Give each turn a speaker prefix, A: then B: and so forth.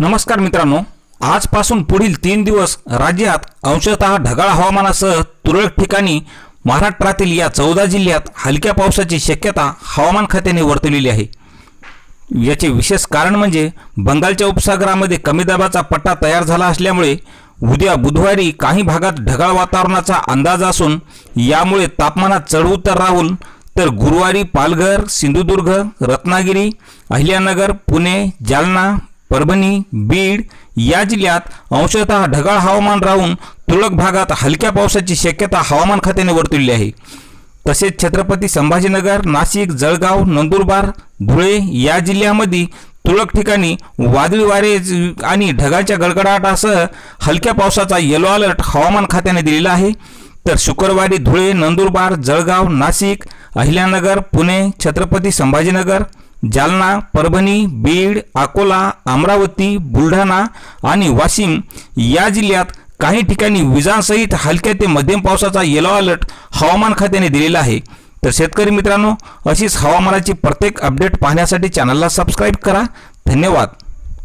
A: नमस्कार मित्रांनो आजपासून पुढील तीन दिवस राज्यात अंशतः ढगाळ हवामानासह तुरळक ठिकाणी महाराष्ट्रातील या चौदा जिल्ह्यात हलक्या पावसाची शक्यता हवामान खात्याने वर्तवलेली आहे. याचे विशेष कारण म्हणजे बंगालच्या उपसागरामध्ये कमी दाबाचा पट्टा तयार झाला असल्यामुळे उद्या बुधवारी काही भागात ढगाळ वातावरणाचा अंदाज असून यामुळे तापमानात चढउतार राहून तर गुरुवारी पालघर सिंधुदुर्ग रत्नागिरी अहिल्यानगर पुणे जालना परभणी बीड या जिल्ह्यात अंशतः ढगाळ हवामान राहून तुरळक भागात हलक्या पावसाची शक्यता हवामान खात्याने वर्तवली आहे. तसेच छत्रपती संभाजीनगर नाशिक जळगाव नंदुरबार धुळे या जिल्ह्यामध्ये तुरळक ठिकाणी वादळी वारे आणि ढगाच्या गडगडाटासह हलक्या पावसाचा येलो अलर्ट हवामान खात्याने दिलेला आहे. तर शुक्रवारी धुळे नंदुरबार जळगाव नाशिक अहिल्यानगर पुणे छत्रपती संभाजीनगर जालना परभणी बीड अकोला अमरावती बुलढाणा आणि वाशिम या जिल्ह्यात काही ठिकाणी विजांसहित हलक्या ते मध्यम पावसाचा येलो अलर्ट हवामान खात्याने दिलेला आहे. तर शेतकरी मित्रांनो अशीच हवामानाची प्रत्येक अपडेट पाहण्यासाठी चॅनलला सबस्क्राईब करा. धन्यवाद.